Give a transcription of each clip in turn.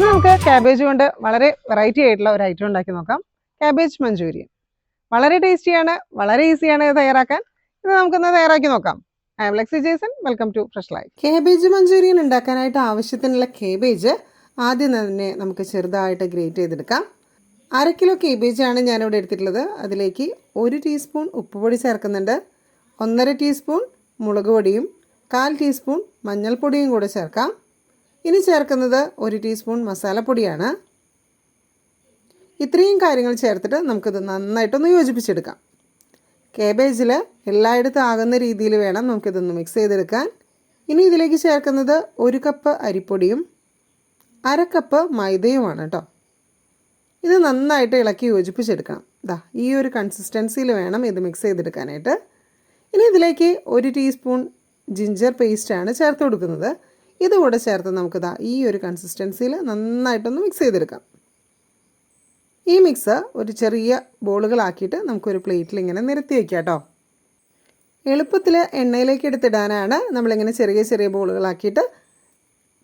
Cabbage കൊണ്ട് വളരെ variety ആയിട്ടുള്ള ഒരു ഐറ്റം ഉണ്ടാക്കി നോക്കാം. ക്യാബേജ് മഞ്ചൂരിയൻ വളരെ ടേസ്റ്റിയാണ് വളരെ ഈസിയാണ് തയ്യാറാക്കാൻ. ഇത് നമുക്കൊന്ന് തയ്യാറാക്കി നോക്കാം. I am Lexi Jason welcome to fresh life cabbage manchurian ഉണ്ടാക്കാനായിട്ട് ആവശ്യത്തിനുള്ള കേബേജ് ആദ്യം തന്നെ നമുക്ക് ചെറുതായിട്ട് ഗ്രേറ്റ് ചെയ്തെടുക്കാം. അര കിലോ കേബേജ് ആണ് ഞാനിവിടെ എടുത്തിട്ടുള്ളത്. അതിലേക്ക് ഒരു ടീസ്പൂൺ ഉപ്പുപൊടി ചേർക്കുന്നുണ്ട്. ഒന്നര ടീസ്പൂൺ മുളക് പൊടിയും കാൽ ടീസ്പൂൺ മഞ്ഞൾപ്പൊടിയും കൂടെ ചേർക്കാം. ഇനി ചേർക്കുന്നത് ഒരു ടീസ്പൂൺ മസാലപ്പൊടിയാണ്. ഇത്രയും കാര്യങ്ങൾ ചേർത്തിട്ട് നമുക്കിത് നന്നായിട്ടൊന്ന് യോജിപ്പിച്ചെടുക്കാം. കേബേജിൽ എല്ലായിടത്തും ആകുന്ന രീതിയിൽ വേണം നമുക്കിതൊന്ന് മിക്സ് ചെയ്തെടുക്കാൻ. ഇനി ഇതിലേക്ക് ചേർക്കുന്നത് ഒരു കപ്പ് അരിപ്പൊടിയും അര കപ്പ് മൈദയുമാണ് കേട്ടോ. ഇത് നന്നായിട്ട് ഇളക്കി യോജിപ്പിച്ചെടുക്കണം. ഇതാ ഈ ഒരു കൺസിസ്റ്റൻസിയിൽ വേണം ഇത് മിക്സ് ചെയ്തെടുക്കാനായിട്ട്. ഇനി ഇതിലേക്ക് ഒരു ടീസ്പൂൺ ജിഞ്ചർ പേസ്റ്റാണ് ചേർത്ത് കൊടുക്കുന്നത്. ഇതുകൂടെ ചേർത്ത് നമുക്ക് ദാ ഈ ഒരു കൺസിസ്റ്റൻസിയിൽ നന്നായിട്ടൊന്ന് മിക്സ് ചെയ്തെടുക്കാം. ഈ മിക്സ് ഒരു ചെറിയ ബോളുകളാക്കിയിട്ട് നമുക്കൊരു പ്ലേറ്റിൽ ഇങ്ങനെ നിരത്തി വയ്ക്കാം കേട്ടോ എളുപ്പത്തിൽ എണ്ണയിലേക്ക് എടുത്തിടാനാണ് നമ്മളിങ്ങനെ ചെറിയ ചെറിയ ബോളുകളാക്കിയിട്ട്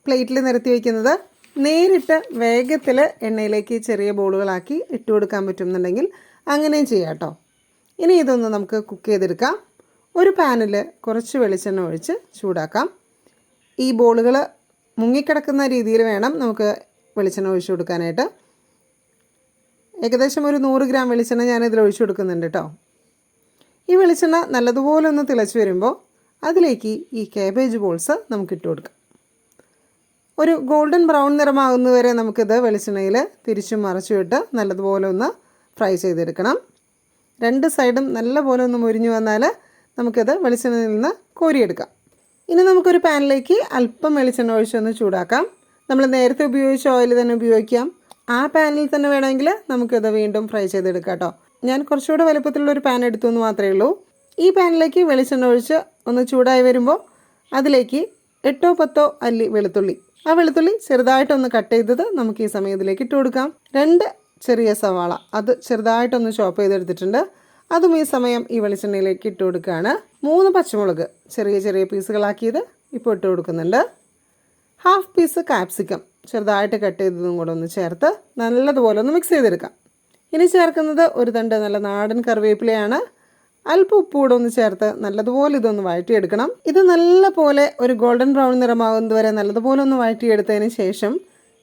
പ്ലേറ്റിൽ നിരത്തി വയ്ക്കുന്നത് നേരിട്ട് വേഗത്തിൽ എണ്ണയിലേക്ക് ചെറിയ ബോളുകളാക്കി ഇട്ട് കൊടുക്കാൻ പറ്റുന്നുണ്ടെങ്കിൽ അങ്ങനെയും ചെയ്യാം കേട്ടോ ഇനി ഇതൊന്ന് നമുക്ക് കുക്ക് ചെയ്തെടുക്കാം. ഒരു പാനിൽ കുറച്ച് വെളിച്ചെണ്ണ ഒഴിച്ച് ചൂടാക്കാം. ഈ ബോളുകൾ മുങ്ങിക്കിടക്കുന്ന രീതിയിൽ വേണം നമുക്ക് വെളിച്ചെണ്ണ ഒഴിച്ചു കൊടുക്കാനായിട്ട്. ഏകദേശം ഒരു നൂറ് ഗ്രാം വെളിച്ചെണ്ണ ഞാൻ ഇതിൽ ഒഴിച്ചു കൊടുക്കുന്നുണ്ട് കേട്ടോ ഈ വെളിച്ചെണ്ണ നല്ലതുപോലെ ഒന്ന് തിളച്ച് വരുമ്പോൾ അതിലേക്ക് ഈ കാബേജ് ബോൾസ് നമുക്ക് ഇട്ട് കൊടുക്കാം. ഒരു ഗോൾഡൻ ബ്രൗൺ നിറമാകുന്നവരെ നമുക്കിത് വെളിച്ചെണ്ണയിൽ തിരിച്ചും മറച്ചു വിട്ട് നല്ലതുപോലെ ഒന്ന് ഫ്രൈ ചെയ്തെടുക്കണം. രണ്ട് സൈഡും നല്ലപോലെ ഒന്ന് മുരിഞ്ഞു വന്നാൽ നമുക്കിത് വെളിച്ചെണ്ണയിൽ നിന്ന് കോരിയെടുക്കാം. ഇനി നമുക്കൊരു പാനിലേക്ക് അല്പം വെളിച്ചെണ്ണ ഒഴിച്ചൊന്ന് ചൂടാക്കാം. നമ്മൾ നേരത്തെ ഉപയോഗിച്ച ഓയിൽ തന്നെ ഉപയോഗിക്കാം. ആ പാനിൽ തന്നെ വേണമെങ്കിൽ നമുക്കിത് വീണ്ടും ഫ്രൈ ചെയ്തെടുക്കാം കേട്ടോ ഞാൻ കുറച്ചുകൂടെ വലുപ്പത്തിലുള്ള ഒരു പാൻ എടുത്തു എന്ന് മാത്രമേ ഉള്ളൂ. ഈ പാനിലേക്ക് വെളിച്ചെണ്ണ ഒഴിച്ച് ഒന്ന് ചൂടായി വരുമ്പോൾ അതിലേക്ക് എട്ടോ പത്തോ അല്ലി വെളുത്തുള്ളി. ആ വെളുത്തുള്ളി ചെറുതായിട്ടൊന്ന് കട്ട് ചെയ്തത് നമുക്ക് ഈ സമയത്തിലേക്ക് ഇട്ട് കൊടുക്കാം. രണ്ട് ചെറിയ സവാള. അത് ചെറുതായിട്ടൊന്ന് ചോപ്പ് ചെയ്തെടുത്തിട്ടുണ്ട്. അതും ഈ സമയം ഈ വെളിച്ചെണ്ണയിലേക്ക് ഇട്ട് കൊടുക്കുകയാണ്. മൂന്ന് പച്ചമുളക് ചെറിയ ചെറിയ പീസുകളാക്കിയത് ഇപ്പോൾ ഇട്ട് കൊടുക്കുന്നുണ്ട്. ഹാഫ് പീസ് കാപ്സിക്കം ചെറുതായിട്ട് കട്ട് ചെയ്തതും കൂടെ ഒന്ന് ചേർത്ത് നല്ലതുപോലെ ഒന്ന് മിക്സ് ചെയ്തെടുക്കാം. ഇനി ചേർക്കുന്നത് ഒരു തണ്ട് നല്ല നാടൻ കറിവേപ്പിലയാണ്. അല്പം ഉപ്പ് കൂടെ ഒന്ന് ചേർത്ത് നല്ലതുപോലെ ഇതൊന്ന് വഴറ്റിയെടുക്കണം. ഇത് നല്ലപോലെ ഒരു ഗോൾഡൻ ബ്രൗൺ നിറമാകുന്നത് വരെ നല്ലതുപോലെ ഒന്ന് വഴറ്റിയെടുത്തതിന് ശേഷം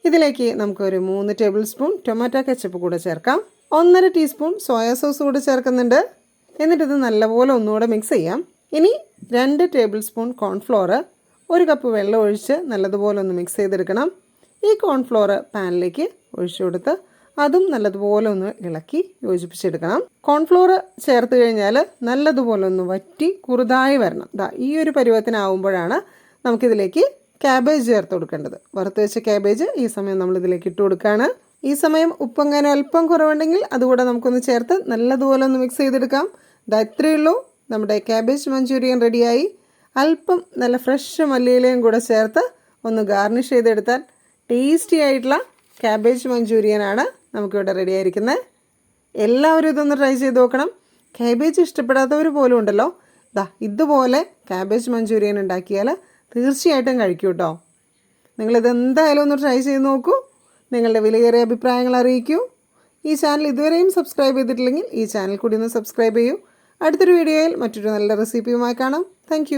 ഇതിലേക്ക് നമുക്കൊരു മൂന്ന് ടേബിൾ സ്പൂൺ ടൊമാറ്റോ കെച്ചപ്പ് കൂടെ ചേർക്കാം. ഒന്നര ടീസ്പൂൺ സോയാ സോസ് കൂടെ ചേർക്കുന്നുണ്ട്. എന്നിട്ടിത് നല്ലപോലെ ഒന്നുകൂടെ മിക്സ് ചെയ്യാം. ഇനി രണ്ട് ടേബിൾ സ്പൂൺ കോൺഫ്ലോർ ഒരു കപ്പ് വെള്ളം ഒഴിച്ച് നല്ലതുപോലെ ഒന്ന് മിക്സ് ചെയ്തെടുക്കണം. ഈ കോൺഫ്ലോർ പാനിലേക്ക് ഒഴിച്ചു കൊടുത്ത് അതും നല്ലതുപോലെ ഒന്ന് ഇളക്കി യോജിപ്പിച്ചെടുക്കണം. കോൺഫ്ലോർ ചേർത്ത് കഴിഞ്ഞാൽ നല്ലതുപോലെ ഒന്ന് വറ്റി കുറുതായി വരണം. ദാ ഈ ഒരു പരുവത്തിനാവുമ്പോഴാണ് നമുക്കിതിലേക്ക് ക്യാബേജ് ചേർത്ത് കൊടുക്കേണ്ടത്. വറുത്ത് വെച്ച ക്യാബേജ് ഈ സമയം നമ്മളിതിലേക്ക് ഇട്ട് കൊടുക്കുകയാണ് ഈ സമയം ഉപ്പങ്ങനെ അല്പം കുറവുണ്ടെങ്കിൽ അതുകൂടെ നമുക്കൊന്ന് ചേർത്ത് നല്ലതുപോലെ ഒന്ന് മിക്സ് ചെയ്തെടുക്കാം. ഇതാ ഇത്രയേ ഉള്ളൂ. നമ്മുടെ ക്യാബേജ് മഞ്ചൂരിയൻ റെഡിയായി അല്പം നല്ല ഫ്രഷ് മല്ലിയിലയും കൂടെ ചേർത്ത് ഒന്ന് ഗാർണിഷ് ചെയ്തെടുത്താൽ ടേസ്റ്റി ആയിട്ടുള്ള ക്യാബേജ് മഞ്ചൂരിയനാണ് നമുക്കിവിടെ റെഡി ആയിരിക്കുന്നത് എല്ലാവരും ഇതൊന്ന് ട്രൈ ചെയ്ത് നോക്കണം. ക്യാബേജ് ഇഷ്ടപ്പെടാത്തവർ പോലും ഉണ്ടല്ലോ. ദാ ഇതുപോലെ ക്യാബേജ് മഞ്ചൂരിയൻ ഉണ്ടാക്കിയാൽ തീർച്ചയായിട്ടും കഴിക്കൂ കേട്ടോ നിങ്ങളിത് എന്തായാലും ഒന്ന് ട്രൈ ചെയ്ത് നോക്കൂ. നിങ്ങളുടെ വിലയേറിയ അഭിപ്രായങ്ങൾ അറിയിക്കൂ. ഈ ചാനൽ ഇതുവരെയും സബ്സ്ക്രൈബ് ചെയ്തിട്ടില്ലെങ്കിൽ ഈ ചാനൽ കൂടി ഒന്ന് സബ്സ്ക്രൈബ് ചെയ്യൂ. അടുത്തൊരു വീഡിയോയിൽ മറ്റൊരു നല്ല റെസിപ്പിയുമായി കാണാം. താങ്ക്